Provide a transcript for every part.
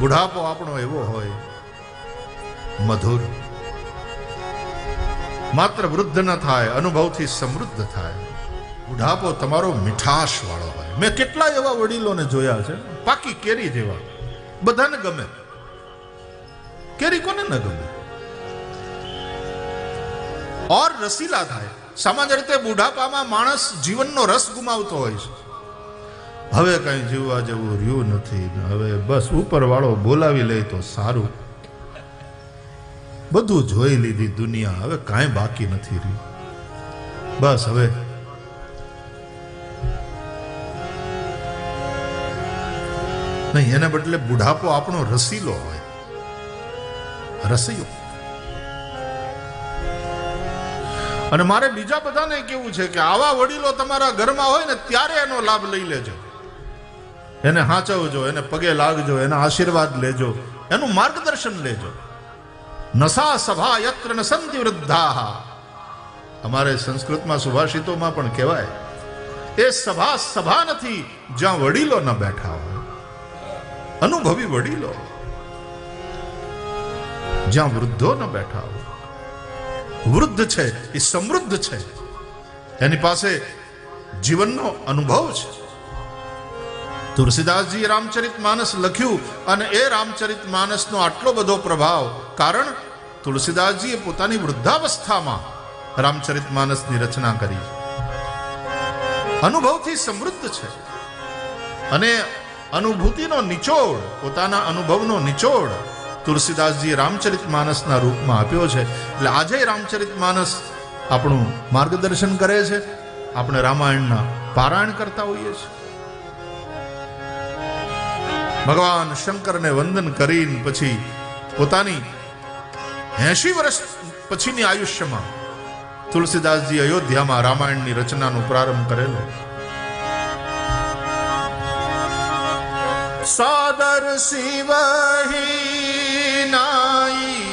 બુઢાપો આપણો એવો હોય, મધુર. માત્ર વૃદ્ધ ન થાય, અનુભવથી સમૃદ્ધ થાય. બુઢાપો તમારો મીઠાશ વાળો હોય. મેં કેટલા એવા વડીલોને જોયા છે, પાકી કેરી જેવા. બધાને ગમે. કેરી કોને ન ગમે? ઓર રસીલા થાય. સામાન્ય રીતે બુઢાપામાં માણસ જીવનનો રસ ગુમાવતો હોય છે. હવે કઈ જીવવા જેવું રહ્યું નથી હવે બસ ઉપર વાળો બોલાવી લે તો સારું. બધું જોઈ લીધી દુનિયા, હવે કાંઈ બાકી નથી રહ્યું. બસ હવે. નહીં, એને બદલે બુઢાપો આપણો રસીલો હોય. રસીયો અને મારે બીજા બધાને કેવું છે કે આવા વડીલો તમારા ઘરમાં હોય ને ત્યારે એનો લાભ લઈ લેજો. એને હાચવજો, એને પગે લાગજો, એના આશીર્વાદ લેજો, એનું માર્ગદર્શન લેજો. નસા સભા યત્ર ન વૃદ્ધા અમારે સંસ્કૃતમાં સુભાષિતોમાં પણ કહેવાય, એ સભા સભા નથી જ્યાં વડીલો ન બેઠા હોય. અનુભવી વડીલો, જ્યાં વૃદ્ધો ન બેઠા હોય. વૃદ્ધ છે, એ સમૃદ્ધ છે. એની પાસે જીવનનો અનુભવ છે. તુલસીદાસજીએ રામચરિત માનસ લખ્યું અને એ રામચરિત માનસનો આટલો બધો પ્રભાવ, કારણ તુલસીદાસજીએ પોતાની વૃદ્ધાવસ્થામાં રામચરિત માનસની રચના કરી. અનુભવથી સમૃદ્ધ છે. અને અનુભૂતિનો નિચોડ, પોતાના અનુભવનો નિચોડ તુલસીદાસજીએ રામચરિત માનસના રૂપમાં આપ્યો છે. એટલે આજે રામચરિત માનસ આપણું માર્ગદર્શન કરે છે. આપણે રામાયણના પારાયણ કરતા હોઈએ છીએ. ભગવાન શંકરને વંદન કરીને પછી પોતાની એસી વર્ષ પછીની આયુષ્યમાં તુલસીદાસજી અયોધ્યામાં રામાયણની રચનાનો પ્રારંભ કરેલો. સાદર શિવ નાઈ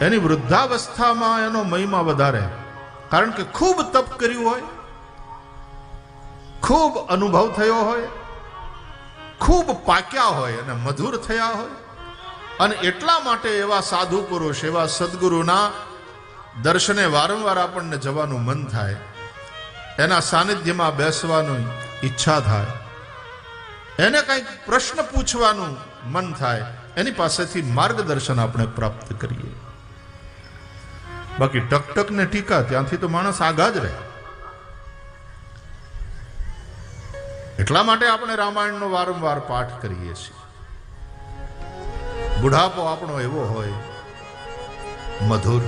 એની વૃદ્ધાવસ્થામાં એનો મહિમા વધારે. કારણ કે ખૂબ તપ કર્યું હોય, ખૂબ અનુભવ થયો હોય, ખૂબ પાક્યા હોય અને મધુર થયા હોય. અને એટલા માટે એવા સાધુ પુરુષ, એવા સદગુરુના દર્શને વારંવાર આપણને જવાનું મન થાય. એના સાનિધ્યમાં બેસવાની ઈચ્છા થાય. એને કંઈક પ્રશ્ન પૂછવાનું મન થાય. એની પાસેથી માર્ગદર્શન આપણે પ્રાપ્ત કરીએ. બાકી ટકટક ને ટીકા ત્યાંથી તો માણસ આગા જ રહે. એટલા માટે આપણે રામાયણનો વારંવાર પાઠ કરીએ છીએ. બુઢાપો આપણો એવો હોય, મધુર,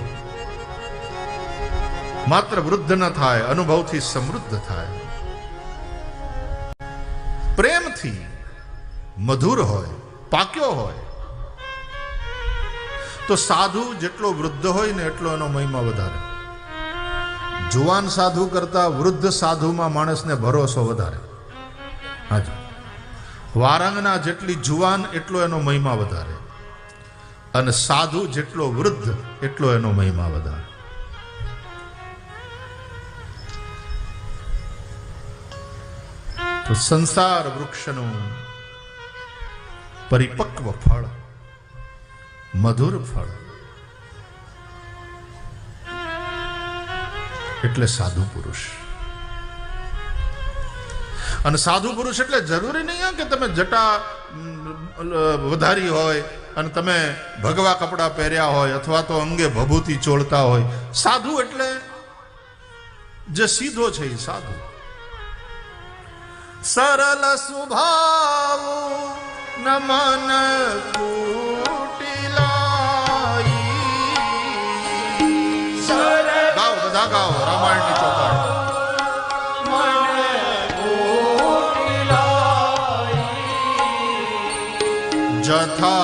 માત્ર વૃદ્ધ ન થાય, અનુભવથી સમૃદ્ધ થાય. પ્રેમથી મધુર હોય, પાક્યો હોય તો સાધુ જેટલો વૃદ્ધ હોય ને એટલો એનો મહિમા વધારે. જુવાન સાધુ કરતા વૃદ્ધ સાધુમાં માણસને ભરોસો વધારે. હાજી. વારંગના જેટલી જુવાન એટલો એનો મહિમા વધારે. અને સાધુ જેટલો વૃદ્ધ એટલો એનો મહિમા વધારે. તો સંસાર વૃક્ષનું પરિપક્વ ફળ. મધુર ફળ. એટલે સાધુ પુરુષ. અને સાધુ પુરુષ એટલે જરૂરી નહીં કે તમે જટા વધારી હોય અને તમે ભગવા કપડાં પહેર્યા હોય અથવા તો અંગે ભભૂતિ ચોળતા હોય. સાધુ એટલે જે સીધો છે એ સાધુ. સરળ સ્વભાવ ન যথা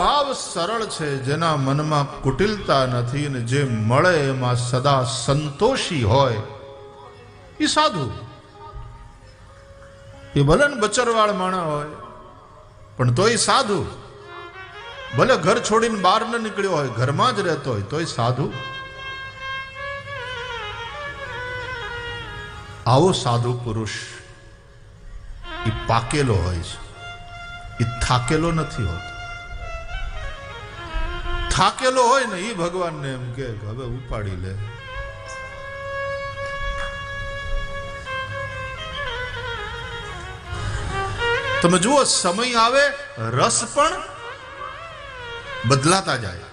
સ્વભાવ સરળ છે, જેના મનમાં કુટિલતા નથી અને જે મળે એમાં સદા સંતોષી હોય. એ સાધુ. એ ભલે ને બચરવાળ માણા હોય, પણ તોય સાધુ. ભલે ઘર છોડીને બહાર ન નીકળ્યો હોય, ઘરમાં જ રહેતો હોય, તોય સાધુ. આવો સાધુ પુરુષ એ પાકેલો હોય છે. એ થાકેલો નથી હોતો. થાકેલો હોય ને એ ભગવાનને એમ કે હવે ઉપાડી લે. તમે જુઓ, સમય આવે, રસ પણ બદલાતા જાય.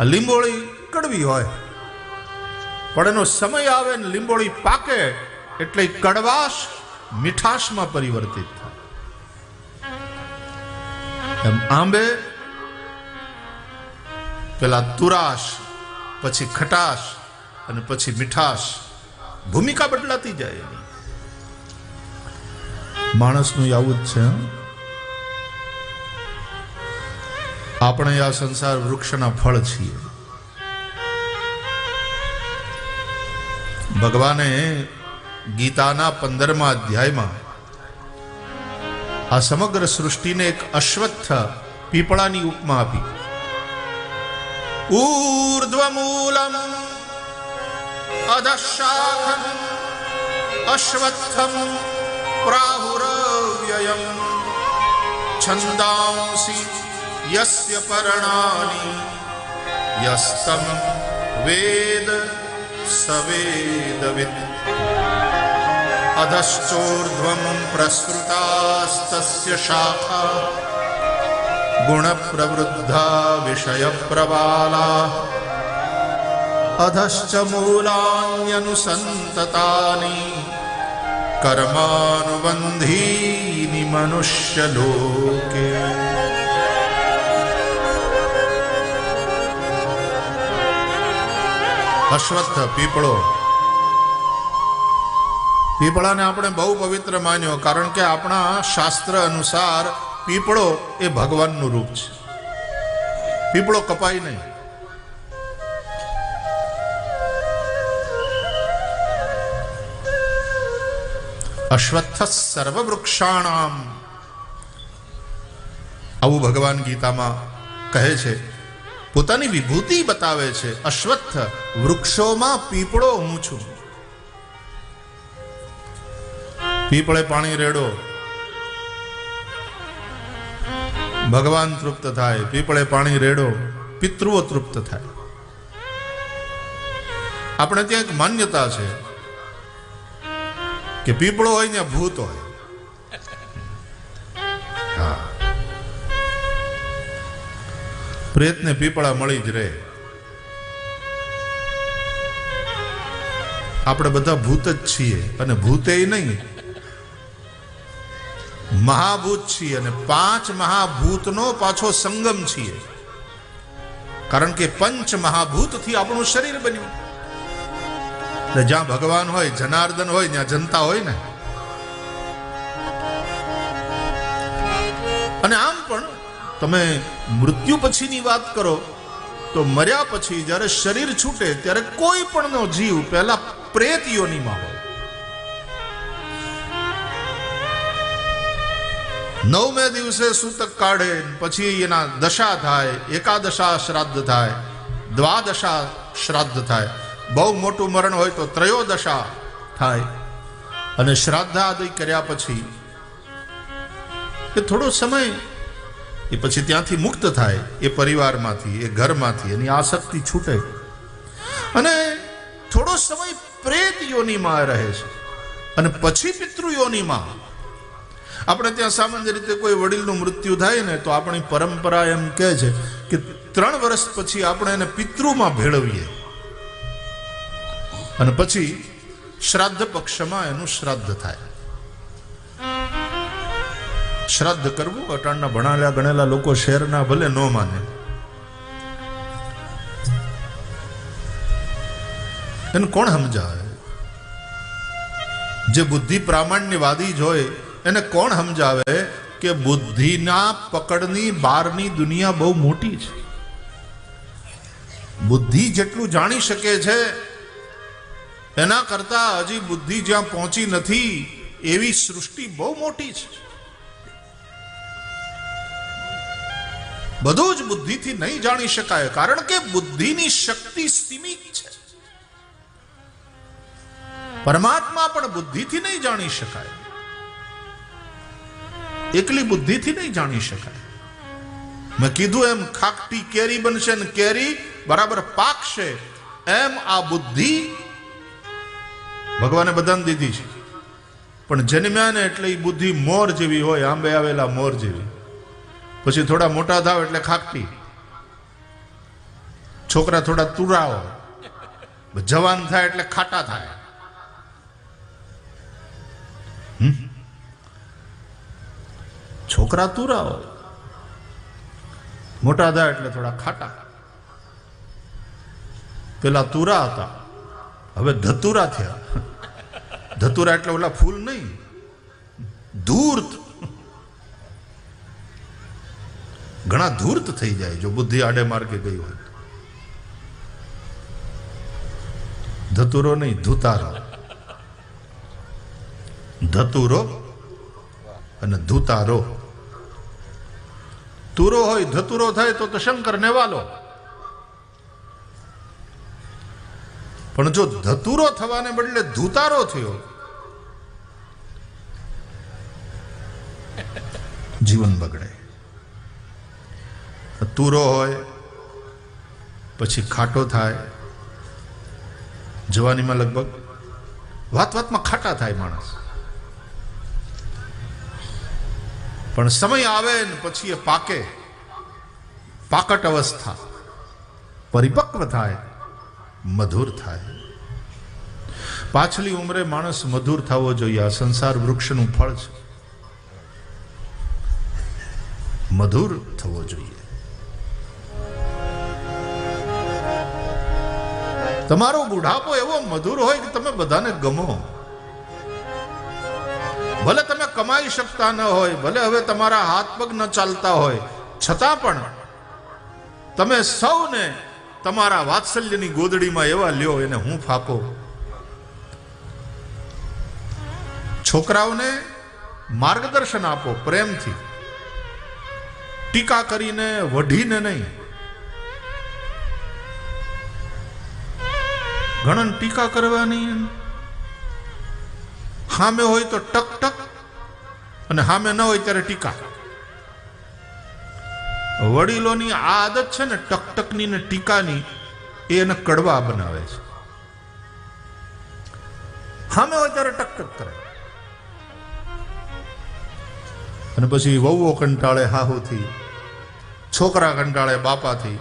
આ લીંબોળી કડવી હોય, પણ એનો સમય આવે ને લીંબોળી પાકે એટલે કડવાશ મીઠાશમાં પરિવર્તિત થાય. આંબે પેલા તુરાશ, પછી ખટાશ અને પછી મીઠાશ. ભૂમિકા બદલાતી જાય એની. માણસનું આવું જ છે આપણે આ સંસાર વૃક્ષના ફળ છીએ. ભગવાને ગીતાના પંદરમા અધ્યાયમાં આ સમગ્ર સૃષ્ટિને એક અશ્વત્થ પીપળાની ઉપમા આપી. ऊर्ध्वमूलम् अधशाखम् अश्वत्थम् प्राहुरव्ययम्। छन्दांसि यस्य पर्णानि यस्तं वेद स वेदवित् अधश्चोर्ध्वं प्रसृतास्तस्य शाखा ગુણપ્રવૃદ્ધા વિષયપ્રબાલા અધશ્ચ मूलान्यनुसन्ततानि, कर्मानुबन्धीनि मनुष्यलोके। અશ્વત્થ પીપળો પીપળાને આપણે બહુ પવિત્ર માન્યો, કારણ કે આપણા શાસ્ત્ર અનુસાર પીપળો એ ભગવાનનું રૂપ છે. પીપળો કપાય નહીં. અશ્વત્થ સર્વવૃક્ષાણામ. આવું ભગવાન ગીતામાં કહે છે. પોતાની વિભૂતિ બતાવે છે, અશ્વત્થ વૃક્ષોમાં પીપળો હું છું. પીપળે પાણી રેડો ભગવાન તૃપ્ત થાય, પીપળે પાણી રેડો, પિતૃઓ તૃપ્ત થાય. આપણે ત્યાં એક માન્યતા છે કે પીપળો હોય ને ભૂત હોય. હા. પ્રેતને પીપળા મળી જ રહે. આપણે બધા ભૂત જ છીએ અને ભૂતે નહીં. મહાભૂત છીએ અને પાંચ મહાભૂતનો પાછો સંગમ છીએ. કારણ કે પંચ મહાભૂતથી આપણું શરીર બન્યું. એટલે જ્યાં ભગવાન હોય, જનાર્દન હોય, ત્યાં જનતા હોય ને. અને આમ પણ તમે મૃત્યુ પછીની વાત કરો, તો મર્યા પછી જ્યારે શરીર છૂટે, ત્યારે કોઈ પણનો જીવ પહેલા પ્રેત યોનિમાં હોય. નવમે દિવસે સૂતક કાઢે, પછી એના દશા થાય, એકાદશા શ્રાદ્ધ થાય, દ્વાદશા શ્રાદ્ધ થાય. બહુ મોટું મરણ હોય તો ત્રયોદશા થાય. અને શ્રાદ્ધ આદિ કર્યા પછી, એ થોડો સમય, એ પછી ત્યાંથી મુક્ત થાય, એ પરિવારમાંથી, એ ઘરમાંથી, એની આસક્તિ છૂટે. અને થોડો સમય પ્રેત યોનિમાં રહે છે. અને પછી પિતૃ યોનિમાં આપણે ત્યાં સામાન્ય રીતે કોઈ વડીલનું મૃત્યુ થાય ને તો આપણી પરંપરા એમ કહે છે કે ત્રણ વર્ષ પછી આપણે એને પિતૃમાં ભેળવીએ. અને પછી શ્રાદ્ધ પક્ષમાં એનું શ્રાદ્ધ થાય. શ્રાદ્ધ કરવું, અટાણના ભણાયેલા ગણેલા લોકો શહેરના ભલે ન માને. એને કોણ સમજાવે? જે બુદ્ધિ પ્રામાણ્યવાદી જ હોય એને કોણ સમજાવે કે બુદ્ધિના પકડની બહારની દુનિયા બહુ મોટી છે? બુદ્ધિ જેટલું જાણી શકે છે, એના કરતા હજી બુદ્ધિ જ્યાં પહોંચી નથી, એવી સૃષ્ટિ બહુ મોટી છે. બધું જ બુદ્ધિથી નહીં જાણી શકાય, કારણ કે બુદ્ધિની શક્તિ સીમિત છે. પરમાત્મા પણ બુદ્ધિથી નહીં જાણી શકાય. એકલી બુદ્ધિથી નહીં જાણી શકાય. મેં કીધું એમ ખાકટી કેરી બનશે ને કેરી બરાબર પાકશે. એમ આ બુદ્ધિ ભગવાને બધાને દીધી છે. પણ જન્મ્યા ને એટલે એ બુદ્ધિ મોર જેવી હોય, આંબે આવેલા મોર જેવી. પછી થોડા મોટા થાવ એટલે ખાકટી. છોકરા થોડા તુરા હોય. જવાન થાય એટલે ખાટા થાય. હમ? છોકરા તુરા હોય. મોટા થાય એટલે થોડા ખાટા. પેલા તુરા હતા. હવે ધતુરા થયા. ધતુરા એટલે ઓલા ફૂલ નહીં. ધૂર્ત. ઘણા ધૂર્ત થઈ જાય જો બુદ્ધિ આડે માર્ગે ગઈ હોય ધતુરો નહીં, ધૂતારો. ધતુરો અને ધુતારો. તુરો હોય, ધતુરો થાય તો તો શંકર ને વાલો પણ જો ધતુરો થવાને બદલે ધુતારો થયો, જીવન બગડે. તુરો હોય, પછી ખાટો થાય. જવાનીમાં લગભગ વાત વાતમાં ખાટા થાય માણસ. પણ સમય આવે ને પછી એ પાકે. પાકટ અવસ્થા. પરિપક્વ થાય. મધુર થાય. પાછલી ઉંમરે માણસ મધુર થવો જોઈએ. આ સંસાર વૃક્ષનું ફળ છે. મધુર થવો જોઈએ. તમારો બુઢાપો એવો મધુર હોય કે તમે બધાને ગમો? ભલે તમે કમાઈ શકતા ન હોય, ભલે હવે તમારા હાથ પગ ન ચાલતા હોય, છતાં પણ તમે સૌને તમારા વાત્સલ્યની ગોદડીમાં એવા લ્યો, એને હું ફાકો. છોકરાઓને માર્ગદર્શન આપો પ્રેમથી. ટીકા કરીને વઢીને નહીં. ઘણા ટીકા કરવાની સામે હોય તો ટક ટક, અને સામે ન હોય ત્યારે ટીકા. વડીલોની આ આદત છે ને ટકટકની ને ટીકાની, એ એને કડવા બનાવે છે. સામે હોય ત્યારે ટકટક કરે. અને પછી વહુઓ કંટાળે હાહુથી, છોકરા કંટાળે બાપાથી,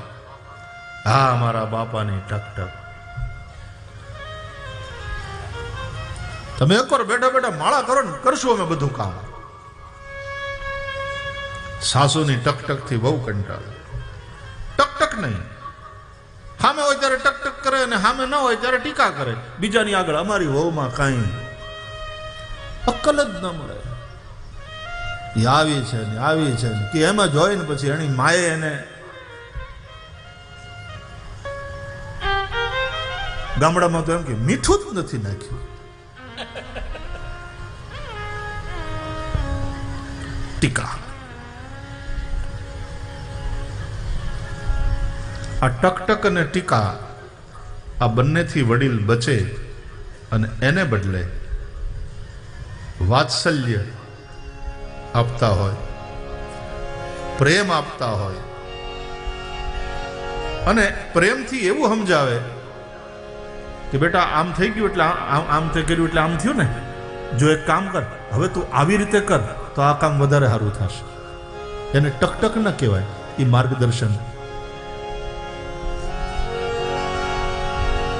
હા, મારા બાપાની ટક ટક. તમે એકવાર બેઠા બેઠા માળા કરો ને કરશું અમે બધું કામ. સાસુની ટક ટકથી બહુ કંટાળે. ટક ટક નહીં. સામે હોય ત્યારે ટક ટક કરે અને સામે ન હોય ત્યારે ટીકા કરે. બીજાની આગળ અમારી વહુમાં કાંઈ અક્કલ જ ન મળે. એ આવી છે ને આવી છે ને. કે એમાં જોઈ ને પછી એની માએ એને ગામડામાં તો એમ કે મીઠું જ નથી નાખ્યું. ટીકા. આ ટકટક અને ટીકા આ બંનેથી વડીલ બચે અને એને બદલે વાત્સલ્ય આપતા હોય, પ્રેમ આપતા હોય. અને પ્રેમથી એવું સમજાવે કે બેટા, આમ થઈ ગયું એટલે આમ આમ તે કર્યું એટલે આમ થયું ને? જો એક કામ કર, હવે તું આવી રીતે કર. તો આ કામ વધારે સારું થશે. એને ટકટક ન કહેવાય એ માર્ગદર્શન.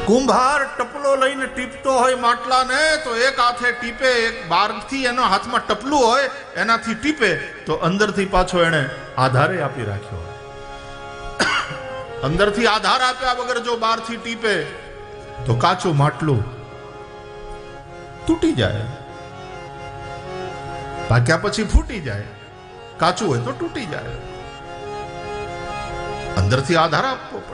કુંભાર ટપલો લઈને ટીપતો હોય માટલાને, તો એક હાથે ટીપે, એક બારથી એના હાથમાં ટપલું હોય, એનાથી ટીપે, તો અંદરથી પાછો એને આધારે આપી રાખ્યો હોય. અંદરથી આધાર આપ્યા વગર જો બારથી ટીપે, તો કાચું માટલું તૂટી જાય. પાક્યા પછી ફૂટી જાય. કાચું હોય તો તૂટી જાય. અંદરથી આધાર આપવો પડે.